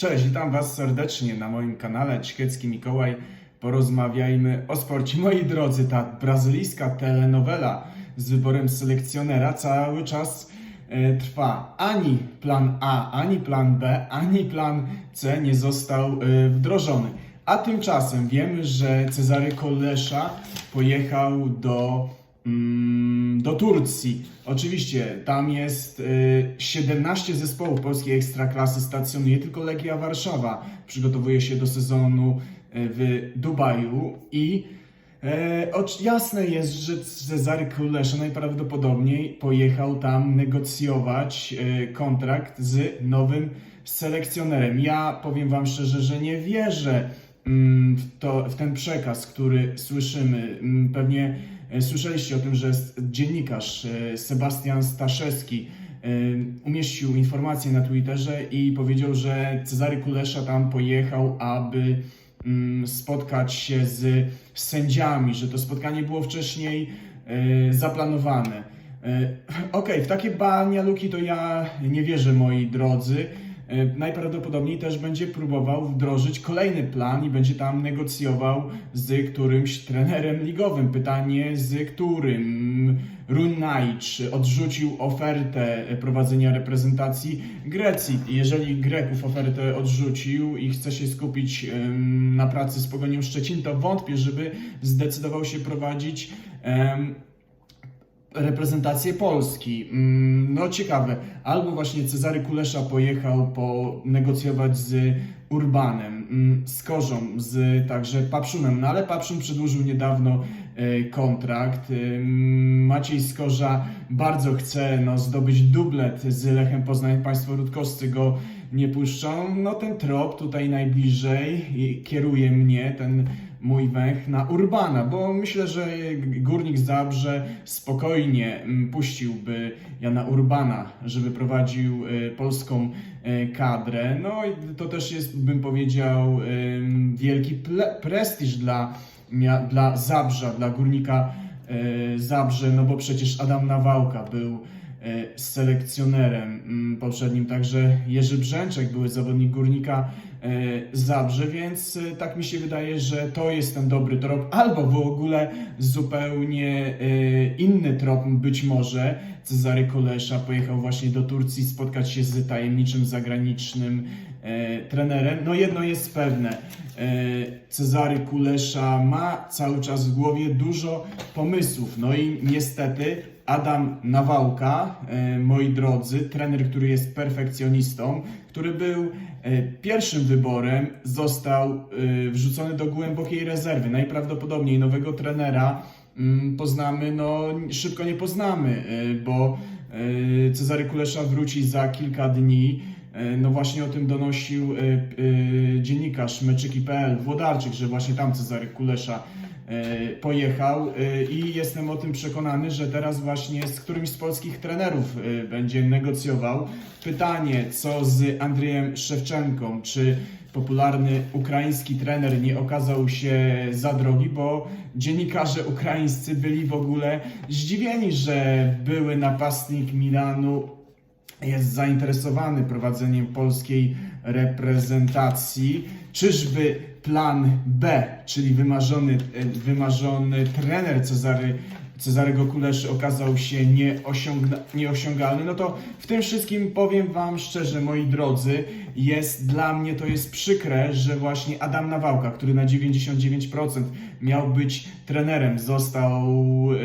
Cześć, witam Was serdecznie na moim kanale Ćkiecki Mikołaj. Porozmawiajmy o sporcie. Moi drodzy, ta brazylijska telenowela z wyborem selekcjonera cały czas e, trwa. Ani plan A, ani plan B, ani plan C nie został e, wdrożony. A tymczasem wiemy, że Cezary Kolesza pojechał do do Turcji. Oczywiście tam jest y, 17 zespołów polskiej ekstraklasy stacjonuje, tylko Legia Warszawa przygotowuje się do sezonu y, w Dubaju i ocz- jasne jest, że Cezary Kulesza najprawdopodobniej pojechał tam negocjować kontrakt z nowym selekcjonerem. Ja powiem Wam szczerze, że nie wierzę mm, w, to, w ten przekaz, który słyszymy. Mm, Pewnie słyszeliście o tym, że dziennikarz e, Sebastian Staszewski e, umieścił informację na Twitterze i powiedział, że Cezary Kulesza tam pojechał, aby mm, spotkać się z sędziami, że to spotkanie było wcześniej e, zaplanowane. E, Okej, w takie banialuki to ja nie wierzę, moi drodzy. E, Najprawdopodobniej też będzie próbował wdrożyć kolejny plan i będzie tam negocjował z którymś trenerem ligowym. Pytanie, z którym Runajcz odrzucił ofertę prowadzenia reprezentacji Grecji. Jeżeli Greków ofertę odrzucił i chce się skupić na pracy z Pogonią Szczecin, to wątpię, żeby zdecydował się prowadzić reprezentację Polski. Mm, No ciekawe, albo właśnie Cezary Kulesza pojechał po negocjować z Urbanem, mm, z Korzą, z także Papszunem, no ale Papszun przedłużył niedawno e, kontrakt. Ym, Maciej Skorza bardzo chce no, zdobyć dublet z Lechem Poznań. Państwo Rutkowscy go nie puszczą. No ten trop tutaj najbliżej kieruje mnie, ten mój węch na Urbana, bo myślę, że Górnik Zabrze spokojnie mm, puściłby Jana Urbana, żeby prowadził e, polską e, kadrę. No i to też jest, bym powiedział, wielki prestiż dla, dla Zabrza, dla Górnika e, Zabrze, no bo przecież Adam Nawałka był e, selekcjonerem mm, poprzednim, także Jerzy Brzęczek, były zawodnik Górnika Zabrze, więc e, tak mi się wydaje, że to jest ten dobry trop, albo w ogóle zupełnie e, inny trop być może. Cezary Kolesza pojechał właśnie do Turcji spotkać się z tajemniczym zagranicznym e, trenerem. No jedno jest pewne, e, Cezary Kulesza ma cały czas w głowie dużo pomysłów, no i niestety Adam Nawałka, e, moi drodzy, trener, który jest perfekcjonistą, który był e, pierwszym wyborem, został e, wrzucony do głębokiej rezerwy. Najprawdopodobniej nowego trenera mm, poznamy, no szybko nie poznamy, bo Cezary Kulesza wróci za kilka dni. No właśnie o tym donosił dziennikarz meczyki.pl Włodarczyk, że właśnie tam Cezary Kulesza pojechał e, i jestem o tym przekonany, że teraz właśnie z którymś z polskich trenerów e, będzie negocjował. Pytanie, co z Andrzejem Szewczenką, czy popularny ukraiński trener nie okazał się za drogi, bo dziennikarze ukraińscy byli w ogóle zdziwieni, że były napastnik Milanu jest zainteresowany prowadzeniem polskiej reprezentacji. Czyżby plan B, czyli wymarzony, e, wymarzony trener Cezary, Cezarego Kuleszy okazał się nieosiągalny, no to w tym wszystkim powiem Wam szczerze, moi drodzy, jest dla mnie to jest przykre, że właśnie Adam Nawałka, który na 99% miał być trenerem, został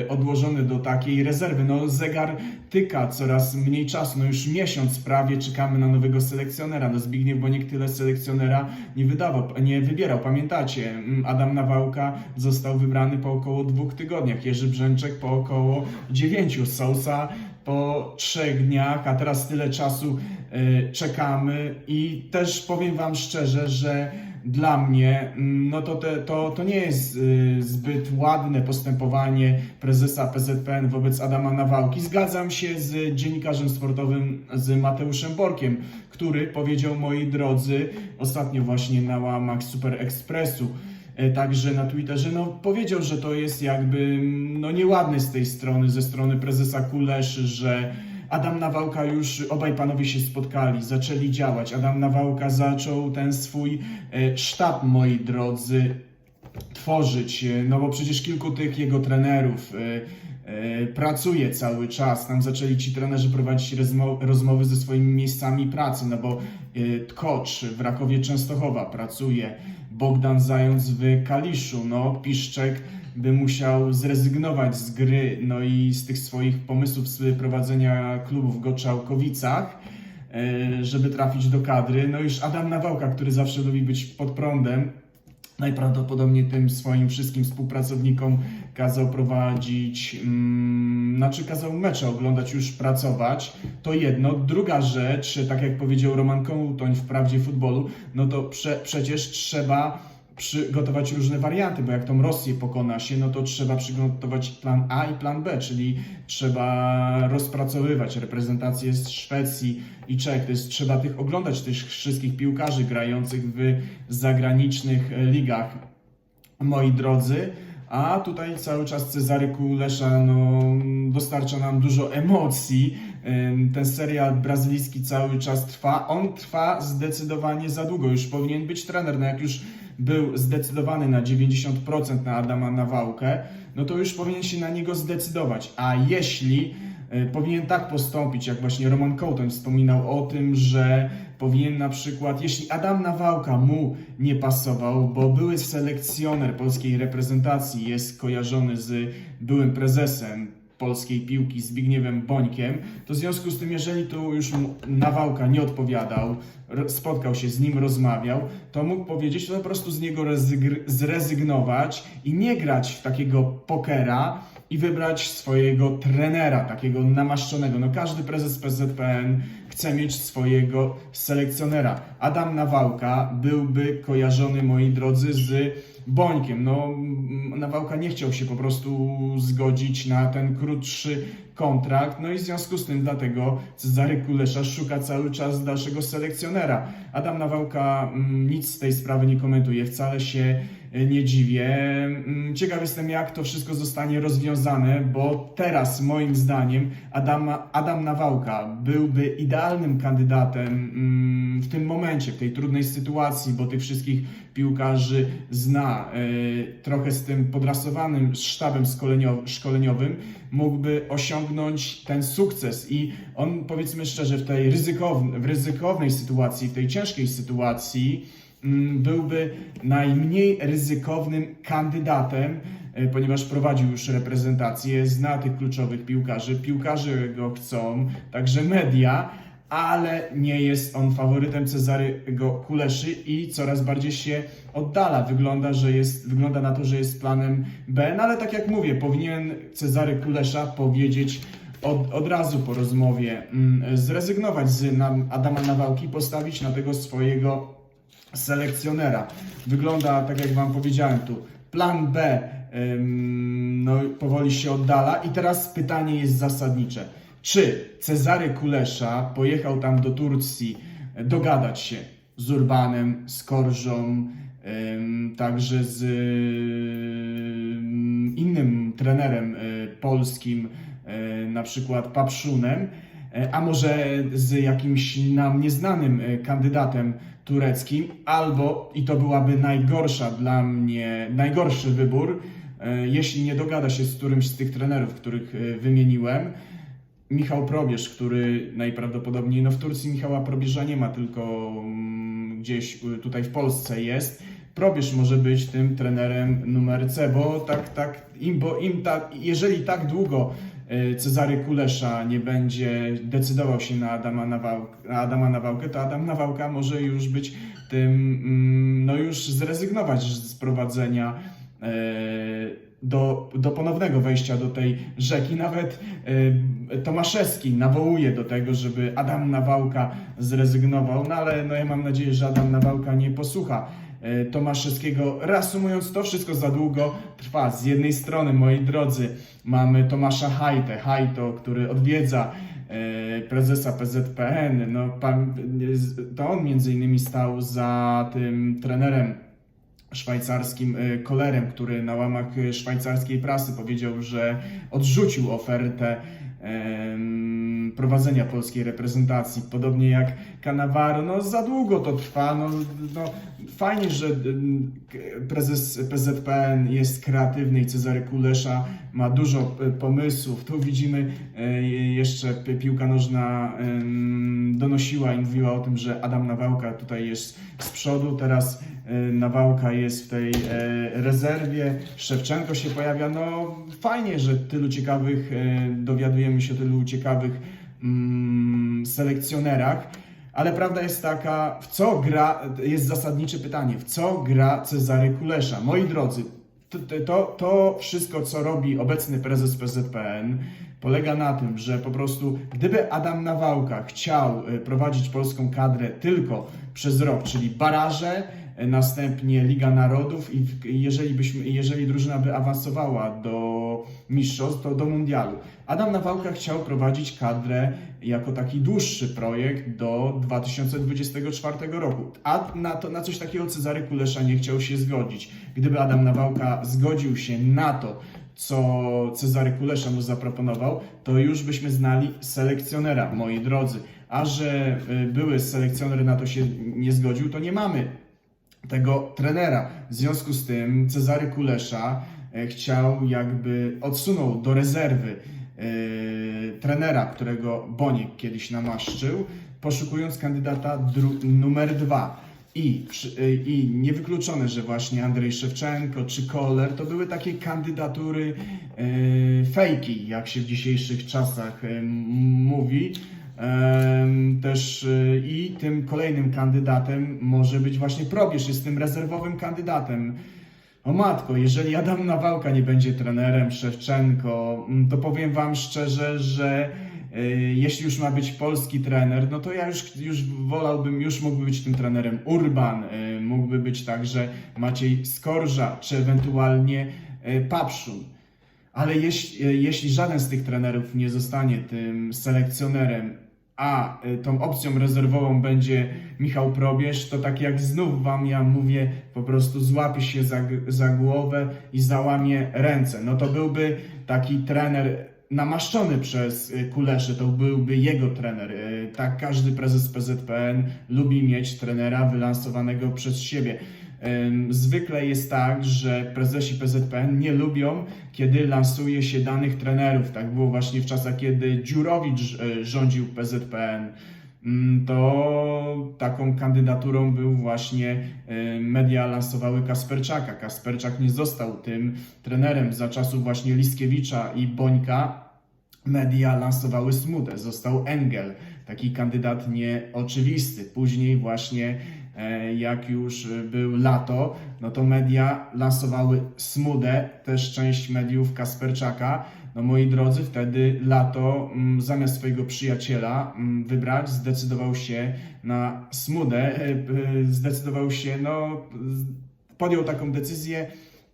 e, odłożony do takiej rezerwy. No zegar tyka coraz mniej czasu, no już miesiąc prawie czekamy na nowego selekcjonera. No Zbigniew Boniek tyle selekcjonera nie wydawał, nie wybierał. Pamiętacie, Adam Nawałka został wybrany po około dwóch tygodniach, Jerzy Brzęczek po około dziewięciu, Sousa po trzech dniach, a teraz tyle czasu e, czekamy i też powiem Wam szczerze, że dla mnie mm, no to, te, to, to nie jest y, zbyt ładne postępowanie prezesa PZPN wobec Adama Nawałki. Zgadzam się z dziennikarzem sportowym, z Mateuszem Borkiem, który powiedział, moi drodzy, ostatnio właśnie na łamach Super Expressu, także na Twitterze, no powiedział, że to jest jakby mm, no nieładne z tej strony, ze strony prezesa Kuleszy, że Adam Nawałka już, obaj panowie się spotkali, zaczęli działać. Adam Nawałka zaczął ten swój e, sztab, moi drodzy, tworzyć, e, no bo przecież kilku tych jego trenerów e, e, pracuje cały czas. Tam zaczęli ci trenerzy prowadzić rozmo- rozmowy ze swoimi miejscami pracy, no bo e, Tkocz w Rakowie Częstochowa pracuje, Bogdan Zając w Kaliszu, no Piszczek by musiał zrezygnować z gry, no i z tych swoich pomysłów z prowadzenia klubu w Goczałkowicach, e, żeby trafić do kadry. No już Adam Nawałka, który zawsze lubi być pod prądem, najprawdopodobniej tym swoim wszystkim współpracownikom kazał prowadzić, mm, znaczy kazał mecze oglądać, już pracować. To jedno. Druga rzecz, tak jak powiedział Roman Kołtoń w Prawdzie Futbolu, no to prze, przecież trzeba przygotować różne warianty, bo jak tą Rosję pokona się, no to trzeba przygotować plan A i plan B, czyli trzeba rozpracowywać reprezentację z Szwecji i Czech, to jest, trzeba tych oglądać tych wszystkich piłkarzy grających w zagranicznych ligach, moi drodzy. A tutaj cały czas Cezary Kulesza no, dostarcza nam dużo emocji. Ten serial brazylijski cały czas trwa. On trwa zdecydowanie za długo. Już powinien być trener. No jak już był zdecydowany na 90% na Adama Nawałkę, no to już powinien się na niego zdecydować. A jeśli powinien tak postąpić, jak właśnie Roman Kołtoń wspominał o tym, że powinien na przykład, jeśli Adam Nawałka mu nie pasował, bo były selekcjoner polskiej reprezentacji jest kojarzony z byłym prezesem polskiej piłki Zbigniewem Bońkiem, to w związku z tym, jeżeli tu już mu Nawałka nie odpowiadał, spotkał się z nim, rozmawiał, to mógł powiedzieć, to po prostu z niego zrezygnować i nie grać w takiego pokera i wybrać swojego trenera, takiego namaszczonego. No każdy prezes PZPN chce mieć swojego selekcjonera. Adam Nawałka byłby kojarzony, moi drodzy, z Bońkiem. No, Nawałka nie chciał się po prostu zgodzić na ten krótszy kontrakt, no i w związku z tym dlatego Cezary Kulesza szuka cały czas dalszego selekcjonera. Adam Nawałka nic z tej sprawy nie komentuje, wcale się nie dziwię. Mm, Ciekaw jestem, jak to wszystko zostanie rozwiązane, bo teraz moim zdaniem Adam, Adam Nawałka byłby idealnym kandydatem mm, w tym momencie, w tej trudnej sytuacji, bo tych wszystkich piłkarzy zna. e, Trochę z tym podrasowanym sztabem szkoleniow- szkoleniowym mógłby osiągnąć ten sukces i on powiedzmy szczerze w tej ryzykownej, w ryzykownej sytuacji, w tej ciężkiej sytuacji byłby najmniej ryzykownym kandydatem, e, ponieważ prowadził już reprezentację, zna tych kluczowych piłkarzy, piłkarze go chcą, także media, ale nie jest on faworytem Cezarego Kuleszy i coraz bardziej się oddala. Wygląda, że jest, wygląda na to, że jest planem B, no ale tak jak mówię, powinien Cezary Kulesza powiedzieć od, od razu po rozmowie, mm, zrezygnować z Adama Nawałki, postawić na tego swojego selekcjonera. Wygląda, tak jak Wam powiedziałem tu, plan B no, powoli się oddala i teraz pytanie jest zasadnicze. Czy Cezary Kulesza pojechał tam do Turcji e, dogadać się z Urbanem, z Korżą, także z ym, innym trenerem y, polskim, y, na przykład Papszunem, E, a może z jakimś nam nieznanym e, kandydatem tureckim, albo, i to byłaby najgorsza dla mnie, najgorszy wybór, e, jeśli nie dogada się z którymś z tych trenerów, których e, wymieniłem, Michał Probierz, który najprawdopodobniej, no w Turcji Michała Probierza nie ma, tylko mm, gdzieś y, tutaj w Polsce jest. Probierz może być tym trenerem numer C, bo tak, tak, im, bo im tak, jeżeli tak długo Cezary Kulesza nie będzie decydował się na Adama, Nawałk, na Adama Nawałkę, to Adam Nawałka może już być tym, mm, no już zrezygnować z prowadzenia e, do, do ponownego wejścia do tej rzeki. Nawet e, Tomaszewski nawołuje do tego, żeby Adam Nawałka zrezygnował, no ale no ja mam nadzieję, że Adam Nawałka nie posłucha e, Tomaszewskiego. Reasumując, to wszystko za długo trwa. Z jednej strony, moi drodzy, mamy Tomasza Hajtę, Hajto, który odwiedza e, prezesa PZPN. No, pan, to on między innymi stał za tym trenerem szwajcarskim e, Kolerem, który na łamach e, szwajcarskiej prasy powiedział, że odrzucił ofertę prowadzenia polskiej reprezentacji. Podobnie jak Cannavaro, no za długo to trwa. No, no, fajnie, że prezes PZPN jest kreatywny i Cezary Kulesza ma dużo e, pomysłów. Tu widzimy e, jeszcze pi- piłka nożna donosiła i mówiła o tym, że Adam Nawałka tutaj jest z przodu, teraz e, Nawałka jest w tej rezerwie, Szewczenko się pojawia. No fajnie, że tylu ciekawych, e, dowiadujemy się tylu ciekawych mm, selekcjonerach. Ale prawda jest taka, w co gra, jest zasadnicze pytanie, w co gra Cezary Kulesza? Moi drodzy, to, to, wszystko, co robi obecny prezes PZPN, polega na tym, że po prostu gdyby Adam Nawałka chciał e, prowadzić polską kadrę tylko przez rok, czyli baraże, następnie Liga Narodów i jeżeli, byśmy, jeżeli drużyna by awansowała do mistrzostw, to do mundialu. Adam Nawałka chciał prowadzić kadrę jako taki dłuższy projekt do 2024 roku. A na, to, na coś takiego Cezary Kulesza nie chciał się zgodzić. Gdyby Adam Nawałka zgodził się na to, co Cezary Kulesza mu zaproponował, to już byśmy znali selekcjonera, moi drodzy. A że y, były selekcjoner na to się nie zgodził, to nie mamy tego trenera. W związku z tym Cezary Kulesza e, chciał jakby odsunął do rezerwy e, trenera, którego Boniek kiedyś namaszczył, poszukując kandydata numer dwa. I, e, I niewykluczone, że właśnie Andrzej Szewczenko czy Koller to były takie kandydatury e, fejki, jak się w dzisiejszych czasach m- mówi. Też y, i tym kolejnym kandydatem może być właśnie Probierz, jest tym rezerwowym kandydatem. O matko, jeżeli Adam Nawałka nie będzie trenerem, Szewczenko, mm, to powiem wam szczerze, że y, jeśli już ma być polski trener, no to ja już, już wolałbym, już mógłby być tym trenerem Urban, y, mógłby być także Maciej Skorża, czy ewentualnie Papszun. Ale jeśli, jeśli żaden z tych trenerów nie zostanie tym selekcjonerem, a y, tą opcją rezerwową będzie Michał Probierz, to tak jak znów wam ja mówię, po prostu złapie się za, za głowę i załamie ręce. No to byłby taki trener namaszczony przez y, Kuleszy, to byłby jego trener. Y, Tak każdy prezes PZPN lubi mieć trenera wylansowanego przez siebie. Zwykle jest tak, że prezesi PZPN nie lubią, kiedy lansuje się danych trenerów. Tak było właśnie w czasach, kiedy Dziurowicz e, rządził PZPN. Mm, To taką kandydaturą był właśnie e, media lansowały Kasperczaka. Kasperczak nie został tym trenerem za czasów właśnie Liskiewicza i Bońka. Media lansowały Smudę, został Engel, taki kandydat nieoczywisty. Później właśnie jak już e, był lato, no to media lansowały Smudę, też część mediów Kasperczaka. No moi drodzy, wtedy lato mm, zamiast swojego przyjaciela mm, wybrać, zdecydował się na Smudę, e, e, zdecydował się, no podjął taką decyzję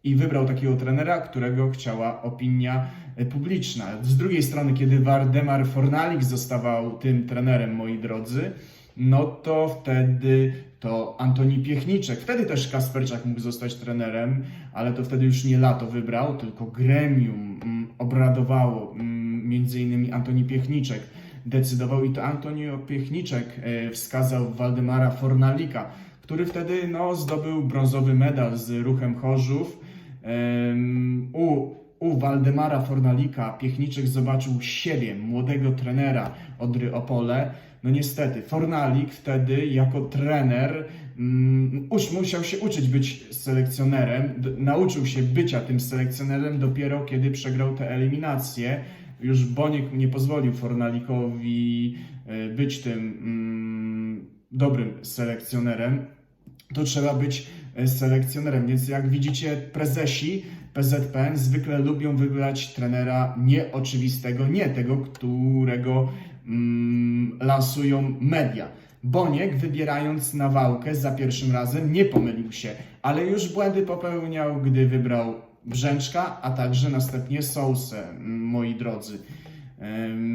i wybrał takiego trenera, którego chciała opinia e, publiczna. Z drugiej strony, kiedy Wardemar Fornalik zostawał tym trenerem, moi drodzy, no to wtedy to Antoni Piechniczek, wtedy też Kasperczak mógł zostać trenerem, ale to wtedy już nie lato wybrał, tylko gremium mm, obradowało, mm, między innymi Antoni Piechniczek decydował i to Antonio Piechniczek e, wskazał Waldemara Fornalika, który wtedy no, zdobył brązowy medal z ruchem Chorzów. U, u Waldemara Fornalika Piechniczek zobaczył siebie, młodego trenera Odry Opole. No niestety, Fornalik wtedy jako trener ucz, musiał się uczyć być selekcjonerem. Nauczył się bycia tym selekcjonerem dopiero kiedy przegrał te eliminacje. Już Boniek nie pozwolił Fornalikowi e, być tym mm, dobrym selekcjonerem to trzeba być e, selekcjonerem. Więc jak widzicie, prezesi PZPN zwykle lubią wybrać trenera nieoczywistego, nie tego, którego lansują media. Boniek, wybierając Nawałkę za pierwszym razem, nie pomylił się, ale już błędy popełniał, gdy wybrał Brzęczka, a także następnie Sousę, mm, moi drodzy.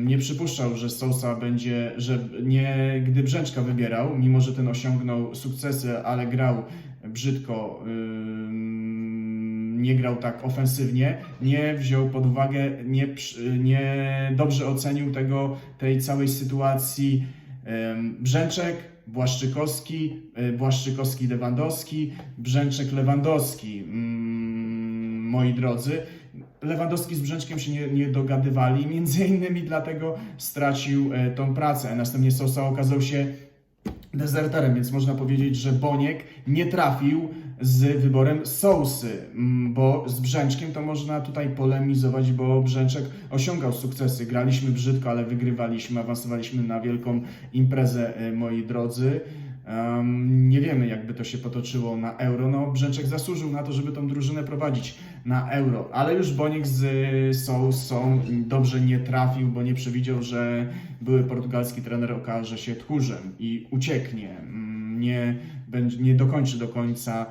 Nie przypuszczał, że Sousa będzie, że nie, gdy Brzęczka wybierał, mimo że ten osiągnął sukcesy, ale grał brzydko, ym, nie grał tak ofensywnie, nie wziął pod uwagę, nie, nie dobrze ocenił tego, tej całej sytuacji Brzęczek, Błaszczykowski, e, Błaszczykowski Lewandowski, Brzęczek Lewandowski. Mm, moi drodzy, Lewandowski z Brzęczkiem się nie, nie dogadywali, między innymi dlatego stracił e, tą pracę. Następnie Sosa okazał się dezerterem, więc można powiedzieć, że Boniek nie trafił z wyborem Sousy, mm, bo z Brzęczkiem to można tutaj polemizować, bo Brzęczek osiągał sukcesy. Graliśmy brzydko, ale wygrywaliśmy, awansowaliśmy na wielką imprezę, e, moi drodzy. Em, nie wiemy, jakby to się potoczyło na euro. No, Brzęczek zasłużył na to, żeby tą drużynę prowadzić na euro, ale już Boniek z y, Sousą dobrze nie trafił, bo nie przewidział, że były portugalski trener okaże się tchórzem i ucieknie. Mm, Nie, nie dokończy do końca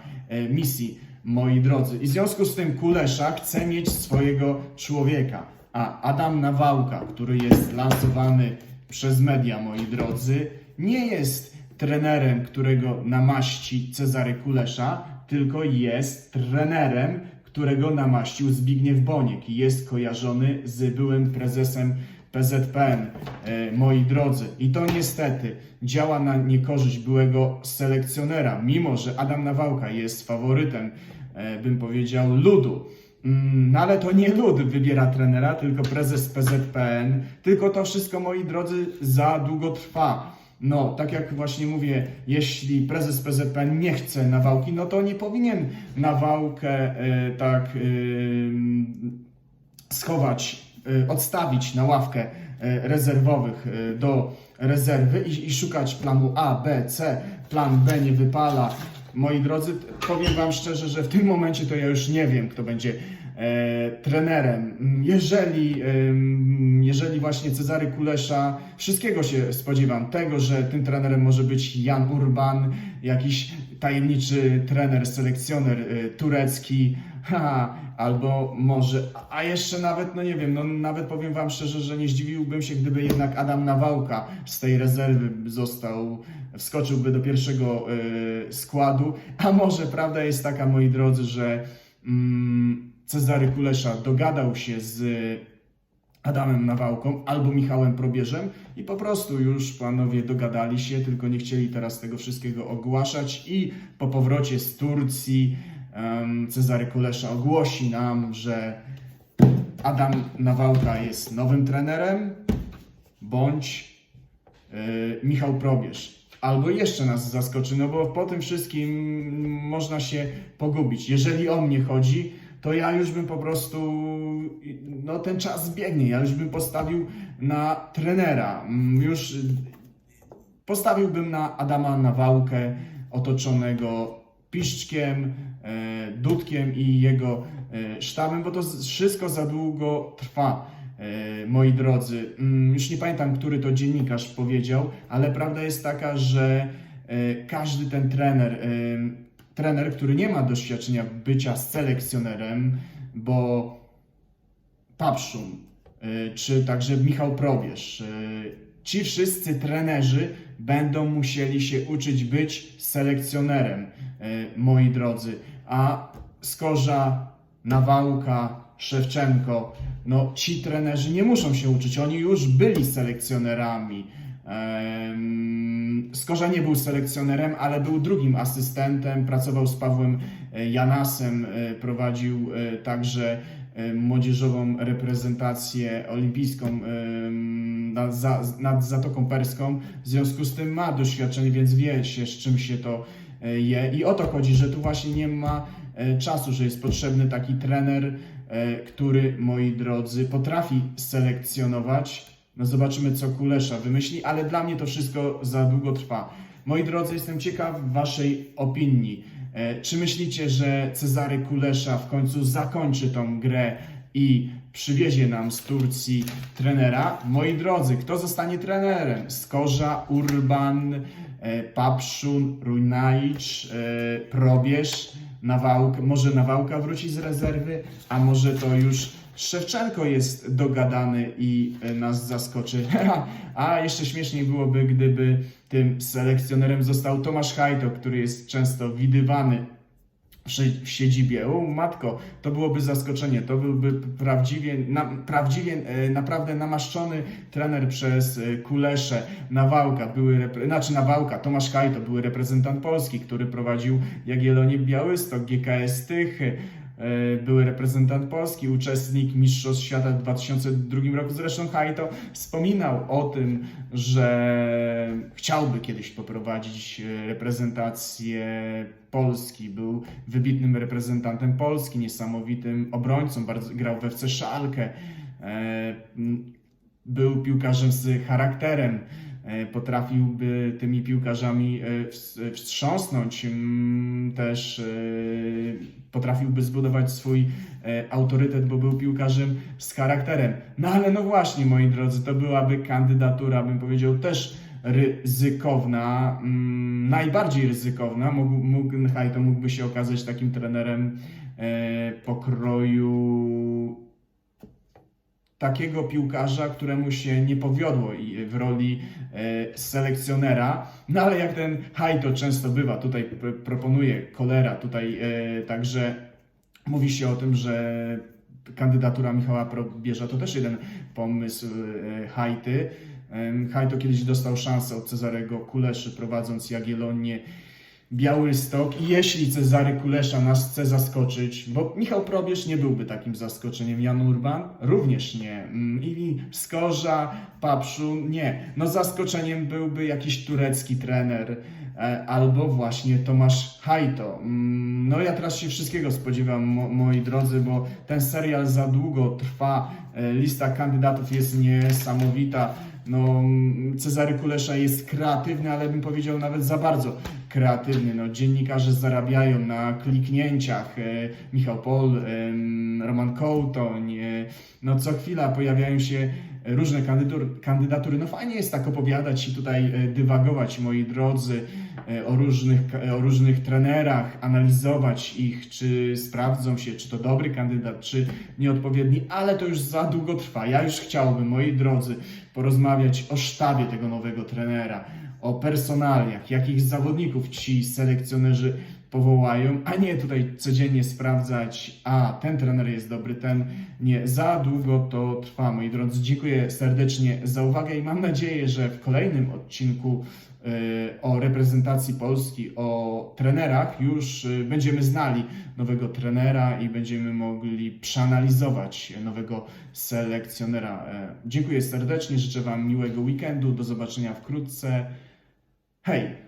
misji, moi drodzy. I w związku z tym Kulesza chce mieć swojego człowieka, a Adam Nawałka, który jest lansowany przez media, moi drodzy, nie jest trenerem, którego namaści Cezary Kulesza, tylko jest trenerem, którego namaścił Zbigniew Boniek i jest kojarzony z byłym prezesem PZPN, e, moi drodzy. I to niestety działa na niekorzyść byłego selekcjonera, mimo że Adam Nawałka jest faworytem, e, bym powiedział, ludu. Mm, No ale to nie lud wybiera trenera, tylko prezes PZPN. Tylko to wszystko, moi drodzy, za długo trwa. No, tak jak właśnie mówię, jeśli prezes PZPN nie chce nawałki, no to nie powinien nawałkę e, tak e, schować, odstawić na ławkę e, rezerwowych e, do rezerwy i, i szukać planu A, B, C. Plan B nie wypala. Moi drodzy, powiem Wam szczerze, że w tym momencie to ja już nie wiem, kto będzie e, trenerem. Mm, Jeżeli, em, jeżeli właśnie Cezary Kulesza, wszystkiego się spodziewam, tego, że tym trenerem może być Jan Urban, jakiś tajemniczy trener, selekcjoner e, turecki, ha, albo może, a jeszcze nawet, no nie wiem, no nawet powiem Wam szczerze, że nie zdziwiłbym się, gdyby jednak Adam Nawałka z tej rezerwy został, wskoczyłby do pierwszego e, składu, a może prawda jest taka, moi drodzy, że mm, Cezary Kulesza dogadał się z Adamem Nawałką albo Michałem Probierzem i po prostu już panowie dogadali się, tylko nie chcieli teraz tego wszystkiego ogłaszać i po powrocie z Turcji Cezary Kulesza ogłosi nam, że Adam Nawałka jest nowym trenerem bądź y, Michał Probierz. Albo jeszcze nas zaskoczy, no bo po tym wszystkim można się pogubić. Jeżeli o mnie chodzi, to ja już bym po prostu, no ten czas biegnie, ja już bym postawił na trenera. Mm, Już postawiłbym na Adama Nawałkę otoczonego Piszczkiem, e, Dudkiem i jego e, sztabem, bo to wszystko za długo trwa, e, moi drodzy. Mm, Już nie pamiętam, który to dziennikarz powiedział, ale prawda jest taka, że każdy ten trener, trener, który nie ma doświadczenia bycia selekcjonerem, bo Papszun, y, czy także Michał Probierz. Ci wszyscy trenerzy będą musieli się uczyć być selekcjonerem, y, moi drodzy. A Skorza, Nawałka, Szewczenko, no ci trenerzy nie muszą się uczyć, oni już byli selekcjonerami. Skorza nie był selekcjonerem, ale był drugim asystentem, pracował z Pawłem e, Janasem, e, prowadził e, także e, młodzieżową reprezentację olimpijską em, nad, za, nad Zatoką Perską. W związku z tym ma doświadczenie, więc wie się, z czym się to e, je. I o to chodzi, że tu właśnie nie ma e, czasu, że jest potrzebny taki trener, e, który, moi drodzy, potrafi selekcjonować. No zobaczymy, co Kulesza wymyśli, ale dla mnie to wszystko za długo trwa. Moi drodzy, jestem ciekaw Waszej opinii. E, Czy myślicie, że Cezary Kulesza w końcu zakończy tą grę i przywiezie nam z Turcji trenera? Moi drodzy, kto zostanie trenerem? Skorza, Urban, e, Papszun, Rujnajcz, e, Probierz, Nawałka, może Nawałka wróci z rezerwy, a może to już Szewczenko jest dogadany i e, nas zaskoczy. a jeszcze śmieszniej byłoby, gdyby tym selekcjonerem został Tomasz Hajto, który jest często widywany w siedzibie. O matko, to byłoby zaskoczenie, to byłby prawdziwie, na, prawdziwie e, naprawdę namaszczony trener przez e, Kuleszę, Nawałka, były, repre- znaczy Nawałka, Tomasz Hajto, były reprezentant Polski, który prowadził Jagiellonię Białystok, GKS Tychy, były reprezentant Polski, uczestnik Mistrzostw Świata w 2002 roku. Zresztą Hajto wspominał o tym, że chciałby kiedyś poprowadzić e, reprezentację Polski. Był wybitnym reprezentantem Polski, niesamowitym obrońcą, bardzo, grał we FC Szalkę. E, Był piłkarzem z charakterem, e, potrafiłby tymi piłkarzami e, ws- wstrząsnąć, też e, potrafiłby zbudować swój e, autorytet, bo był piłkarzem z charakterem. No ale no właśnie, moi drodzy, to byłaby kandydatura, bym powiedział, też ryzykowna, najbardziej ryzykowna. Mógł, mógł, Hajto mógłby się okazać takim trenerem e, pokroju takiego piłkarza, któremu się nie powiodło i w roli e, selekcjonera. No ale jak ten Hajto często bywa, tutaj proponuje Kolera, tutaj e, także mówi się o tym, że kandydatura Michała Probierza to też jeden pomysł e, Hajty. Hajto kiedyś dostał szansę od Cezarego Kuleszy prowadząc Jagiellonię Białystok i jeśli Cezary Kulesza nas chce zaskoczyć, bo Michał Probierz nie byłby takim zaskoczeniem, Jan Urban również nie, Mm, i Skorza, Papszu nie. No zaskoczeniem byłby jakiś turecki trener e, albo właśnie Tomasz Hajto. Mm, No ja teraz się wszystkiego spodziewam, mo, moi drodzy, bo ten serial za długo trwa, e, lista kandydatów jest niesamowita. No, Cezary Kulesza jest kreatywny, ale bym powiedział nawet za bardzo kreatywny. No, dziennikarze zarabiają na kliknięciach. E, Michał Pol, Roman Kołtoń. E, no, co chwila pojawiają się różne kandydur, kandydatury. No fajnie jest tak opowiadać i tutaj e, dywagować, moi drodzy, e, o różnych, o różnych trenerach, analizować ich, czy sprawdzą się, czy to dobry kandydat, czy nieodpowiedni, ale to już za długo trwa. Ja już chciałbym, moi drodzy, porozmawiać o sztabie tego nowego trenera, o personaliach, jakich zawodników ci selekcjonerzy powołają, a nie tutaj codziennie sprawdzać, a ten trener jest dobry, ten nie. Za długo to trwa, moi drodzy. Dziękuję serdecznie za uwagę i mam nadzieję, że w kolejnym odcinku y, o reprezentacji Polski, o trenerach już y, będziemy znali nowego trenera i będziemy mogli przeanalizować nowego selekcjonera. E, Dziękuję serdecznie, życzę Wam miłego weekendu, do zobaczenia wkrótce. Hej!